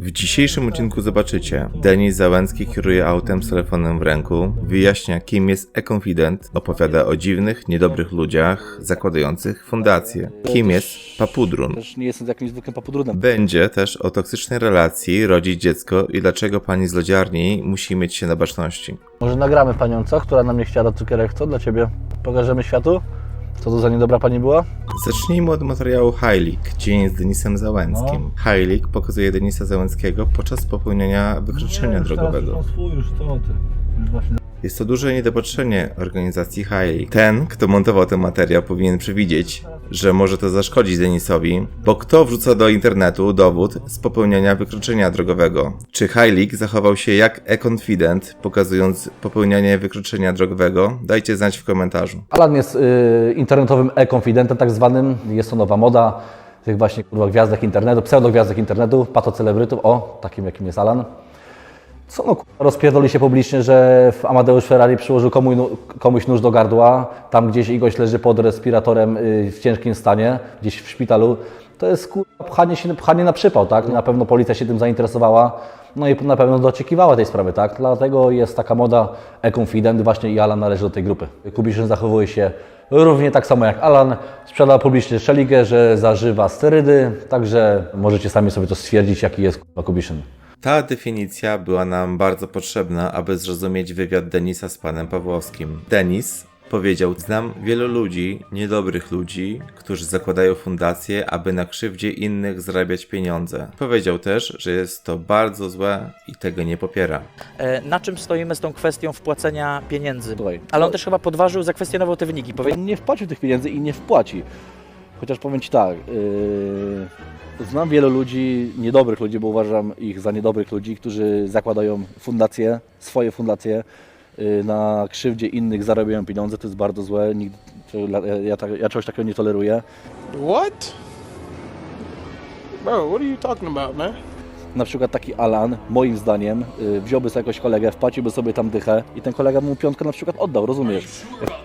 W dzisiejszym odcinku zobaczycie. Denis Załęcki kieruje autem z telefonem w ręku, wyjaśnia kim jest e-confident, opowiada o dziwnych, niedobrych ludziach zakładających fundację. Kim jest Papudrun. Też nie jestem jakimś zwykłym papudrunem. Będzie też o toksycznej relacji, rodzić dziecko i dlaczego pani z lodziarni musi mieć się na baczności. Może nagramy panią, co? Która nam nie chciała cukierek, co? Dla ciebie. Pokażemy światu? Co to za niedobra pani była? Zacznijmy od materiału Heilig, dzień z Denisem Załęckim. Heilig pokazuje Denisa Załęckiego podczas popełnienia wykroczenia drogowego. swój już, co ty? Już właśnie Jest to duże niedopatrzenie organizacji Heilig. Ten, kto montował ten materiał, powinien przewidzieć, że może to zaszkodzić Denisowi, bo kto wrzuca do internetu dowód z popełnienia wykroczenia drogowego? Czy Heilig zachował się jak e-confident, pokazując popełnianie wykroczenia drogowego? Dajcie znać w komentarzu. Alan jest y, internetowym e-confidentem tak zwanym. Jest to nowa moda tych właśnie kurwa gwiazdek internetu, pseudogwiazdek internetu, patocelebrytów. O, takim jakim jest Alan. Co no, rozpierdoli się publicznie, że w Amadeusz Ferrari przyłożył komuś, komuś nóż do gardła, tam gdzieś Igoś leży pod respiratorem y, w ciężkim stanie, gdzieś w szpitalu. To jest kurwa, pchanie, się, pchanie na przypał, tak? Na pewno policja się tym zainteresowała, no i na pewno doczekiwała tej sprawy, tak? Dlatego jest taka moda e-confident, właśnie i Alan należy do tej grupy. Kubiszyn zachowuje się równie tak samo jak Alan, sprzeda publicznie szeligę, że zażywa sterydy, także możecie sami sobie to stwierdzić, jaki jest kurwa Kubiszyn. Ta definicja była nam bardzo potrzebna, aby zrozumieć wywiad Denisa z panem Pawłowskim. Denis powiedział: Znam wielu ludzi, niedobrych ludzi, którzy zakładają fundacje, aby na krzywdzie innych zarabiać pieniądze. Powiedział też, że jest to bardzo złe i tego nie popiera. E, Na czym stoimy z tą kwestią wpłacenia pieniędzy? Ale on też chyba podważył, zakwestionował te wyniki. Powie... On nie wpłacił tych pieniędzy i nie wpłaci. Chociaż powiem Ci tak, yy, znam wielu ludzi, niedobrych ludzi, bo uważam ich za niedobrych ludzi, którzy zakładają fundacje, swoje fundacje, yy, na krzywdzie innych zarabiają pieniądze, to jest bardzo złe, Nikt, ja, ja, tak- ja czegoś takiego nie toleruję. What? Bro, what are you talking about, man? Na przykład taki Alan, moim zdaniem, yy, wziąłby sobie jakiegoś kolegę, wpłaciłby sobie tam dychę i ten kolega mu piątkę na przykład oddał, rozumiesz?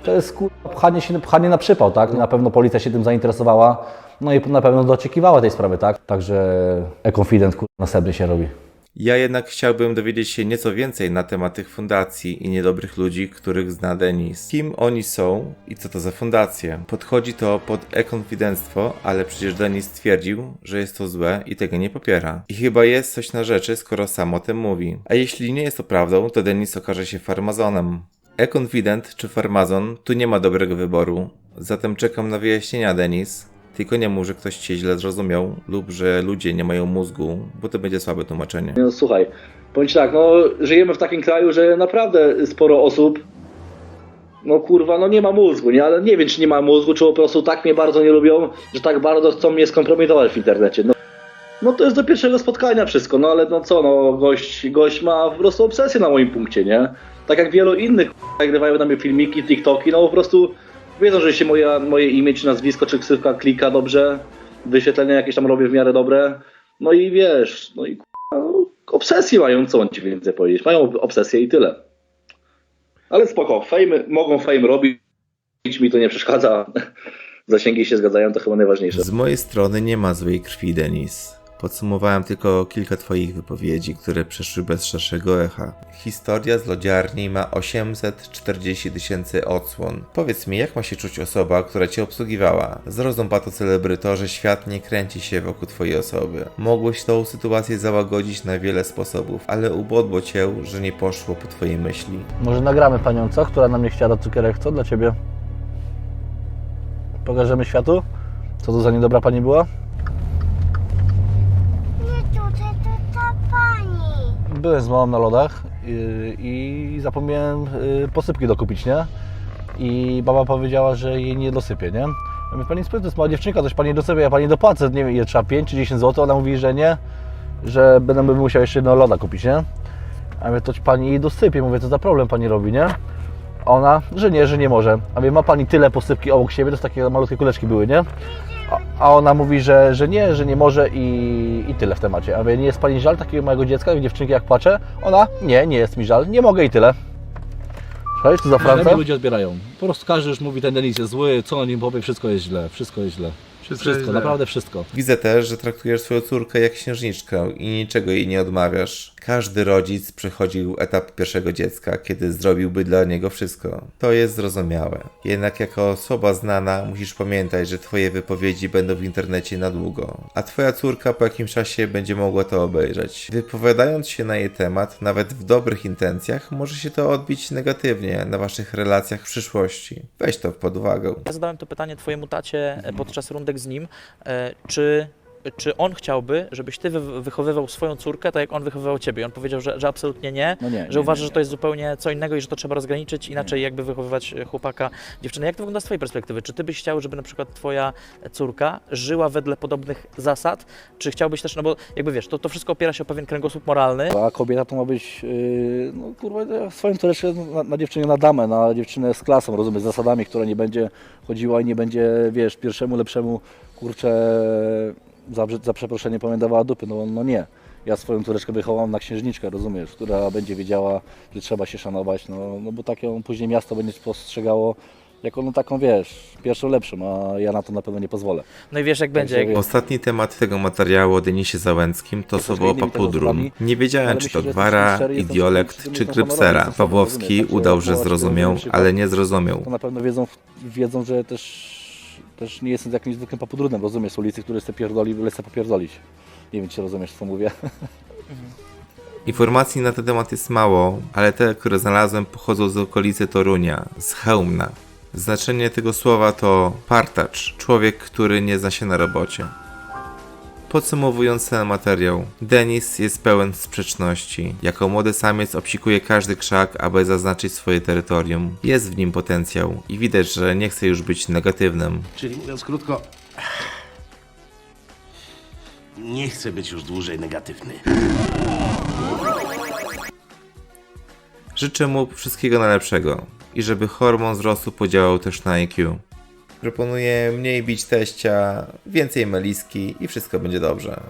To jest kurwa, pchanie, się, pchanie na przypał, tak? Na pewno policja się tym zainteresowała, no i na pewno doczekiwała tej sprawy, tak? Także e-confident następny się robi. Ja jednak chciałbym dowiedzieć się nieco więcej na temat tych fundacji i niedobrych ludzi, których zna Denis. Kim oni są i co to za fundacje? Podchodzi to pod e-konfidenctwo, ale przecież Denis stwierdził, że jest to złe i tego nie popiera. I chyba jest coś na rzeczy, skoro sam o tym mówi. A jeśli nie jest to prawdą, to Denis okaże się farmazonem. E-confident czy farmazon, tu nie ma dobrego wyboru. Zatem czekam na wyjaśnienia, Denis. Tylko nie mów, że ktoś cię źle zrozumiał lub że ludzie nie mają mózgu, bo to będzie słabe tłumaczenie. No słuchaj, ci tak, no żyjemy w takim kraju, że naprawdę sporo osób, no kurwa, no nie ma mózgu, nie? Ale nie wiem, czy nie ma mózgu, czy po prostu tak mnie bardzo nie lubią, że tak bardzo chcą mnie skompromitować w internecie. No, no to jest do pierwszego spotkania wszystko, no ale no co, no gość, gość ma po prostu obsesję na moim punkcie, nie? Tak jak wielu innych nagrywają na mnie filmiki, TikToki, no po prostu wiedzą, że się moja, moje imię, czy nazwisko, czy ksywka klika dobrze, wyświetlenia jakieś tam robię w miarę dobre, no i wiesz, no i no, obsesję mają, co on ci więcej powiedzieć. Mają obsesję i tyle. Ale spoko, fame, mogą fame robić, mi to nie przeszkadza. Zasięgi się zgadzają, to chyba najważniejsze. Z mojej strony nie ma złej krwi, Denis. Podsumowałem tylko kilka Twoich wypowiedzi, które przeszły bez szerszego echa. Historia z lodziarni ma 840 tysięcy odsłon. Powiedz mi, jak ma się czuć osoba, która Cię obsługiwała? Zrozum pato celebryto, że świat nie kręci się wokół Twojej osoby. Mogłeś tą sytuację załagodzić na wiele sposobów, ale ubodło Cię, że nie poszło po Twojej myśli. Może nagramy panią, co? Która nam nie chciała cukierek, co? Dla Ciebie. Pokażemy światu? Co to za niedobra pani była? Nie tutaj, to ta pani. Byłem z mamą na lodach yy, i zapomniałem yy, posypki dokupić, nie? I baba powiedziała, że jej nie dosypie, nie? Ja mówię, pani to jest mała dziewczynka, coś pani dosypie, ja pani dopłacę, nie wiem trzeba, 5 czy 10 zł, ona mówi, że nie, że będę musiał jeszcze jednego loda kupić, nie? A ja mówię, to pani jej dosypie, mówię, co za problem pani robi, nie? Ona, że nie, że nie może. A mówię, ma pani tyle posypki obok siebie, to takie malutkie kuleczki były, nie? A, ona mówi, że, że nie, że nie może i, i tyle w temacie. A mówię, nie jest pani żal takiego małego dziecka, dziewczynki jak płacze? Ona, nie, nie jest mi żal, nie mogę i tyle. Cześć, to za mnie ludzie odbierają. Po prostu każdy już mówi, ten Denis jest zły, co o nim powie, wszystko jest źle, wszystko jest źle. Wszystko, naprawdę wszystko. Widzę też, że traktujesz swoją córkę jak księżniczkę i niczego jej nie odmawiasz. Każdy rodzic przechodził etap pierwszego dziecka, kiedy zrobiłby dla niego wszystko. To jest zrozumiałe. Jednak jako osoba znana musisz pamiętać, że twoje wypowiedzi będą w internecie na długo, a twoja córka po jakimś czasie będzie mogła to obejrzeć. Wypowiadając się na jej temat, nawet w dobrych intencjach, może się to odbić negatywnie na waszych relacjach w przyszłości. Weź to pod uwagę. Ja zadałem to pytanie twojemu tacie podczas rundek z nim, e, czy, czy on chciałby, żebyś ty wy- wychowywał swoją córkę tak, jak on wychowywał ciebie. I on powiedział, że, że absolutnie nie, No nie, że nie, uważa, nie, że to jest zupełnie co innego i że to trzeba rozgraniczyć, inaczej jakby wychowywać e, chłopaka, dziewczynę. Jak to wygląda z twojej perspektywy? Czy ty byś chciał, żeby na przykład twoja córka żyła wedle podobnych zasad, czy chciałbyś też, no bo jakby wiesz, to, to wszystko opiera się o pewien kręgosłup moralny, A kobieta to ma być, yy, no kurwa, ja swoją córeczkę na, na dziewczynę na damę, na dziewczynę z klasą, rozumiesz, z zasadami, która nie będzie chodziła i nie będzie, wiesz, pierwszemu lepszemu, kurczę, za, za przeproszenie pamiętała dupy, no, no nie. Ja swoją córeczkę wychowam na księżniczkę, rozumiesz, która będzie wiedziała, że trzeba się szanować, no, no bo tak ją później miasto będzie postrzegało jako no taką, wiesz, pierwszą lepszą, a ja na to na pewno nie pozwolę. no i wiesz jak będzie, jak, Ostatni temat tego materiału o Denisie Załęckim to słowo tematami, Nie wiedziałem, czy to gwara, idiolekt czy krypsera. Pawłowski także udał, że zrozumiał, ale nie zrozumiał. to na pewno wiedzą, wiedzą że też, też nie jestem jakimś zwykłym papudrunem, rozumiesz, ulicy, który chce pierdoli, lecę popierdolić. Nie wiem, czy rozumiesz, co mówię. Informacji na ten temat jest mało, ale te, które znalazłem, pochodzą z okolicy Torunia, z Chełmna. Znaczenie tego słowa to partacz, człowiek, który nie zna się na robocie. Podsumowując ten materiał, Denis jest pełen sprzeczności. Jako młody samiec obsikuje każdy krzak, aby zaznaczyć swoje terytorium. Jest w nim potencjał i widać, że nie chce już być negatywnym. Czyli mówiąc krótko, nie chcę być już dłużej negatywny. Życzę mu wszystkiego najlepszego i żeby hormon wzrostu podziałał też na IQ. Proponuję mniej bić teścia, więcej meliski i wszystko będzie dobrze.